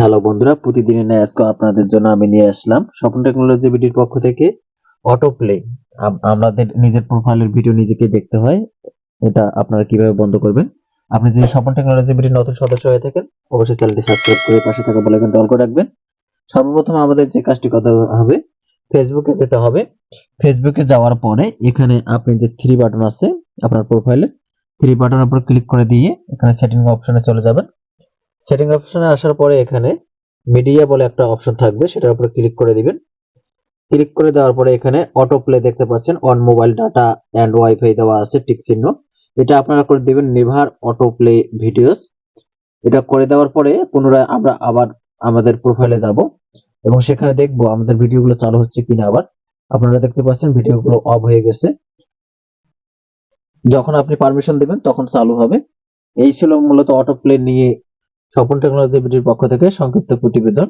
Hello বন্ধুরা, প্রতিদিনের ন্যায় আজকে আপনাদের জন্য আমি নিয়ে আসলাম স্বপ্ন টেকনোলজি ভিডিওর পক্ষ থেকে অটো প্লে আমাদের নিজের প্রোফাইলের ভিডিও নিজেকে দেখতে হয়, এটা আপনারা কীভাবে বন্ধ করবেন। আপনি যদি স্বপ্ন টেকনোলজি ভিডিওর নতুন সদস্য হয়ে থাকেন, অবশ্যই চ্যানেলটি সাবস্ক্রাইব করে পাশে থাকা বলে ডল করে রাখবেন। সর্বপ্রথম আমাদের যে কাজটি করতে হবে ফেসবুকে যেতে হবে। ফেসবুকে যাওয়ার পরে এখানে আপনি যে থ্রি বাটন আছে আপনার প্রোফাইলে থ্রি বাটনের উপর ক্লিক করে দিয়ে এখানে সেটিং অপশনে চলে যাবেন। সেটিং অপশনে আসার পরে এখানে মিডিয়া বলে একটা অপশন থাকবে, সেটার উপরে ক্লিক করে দিবেন। ক্লিক করে দেওয়ার পরে এখানে অটো প্লে দেখতে পাচ্ছেন on mobile data and wifi দেওয়া আছে টিক চিহ্ন। এটা আপনারা করে দিবেন নেভার অটো প্লে ভিডিওস এটা করে দেওয়ার পরে পুনরায় আমরা আবার আমাদের প্রোফাইলে যাব এবং সেখানে দেখব আমাদের ভিডিওগুলো চালু হচ্ছে কিনা আবার। আপনারা দেখতে পাচ্ছেন ভিডিওগুলো অফ হয়ে গেছে। যখন আপনি পারমিশন দিবেন, তখন চালু হবে। এই ছিল মূলত অটো প্লে নিয়ে স্বপন টেকনোলজি বিডির পক্ষ থেকে সংক্ষিপ্ত প্রতিবেদন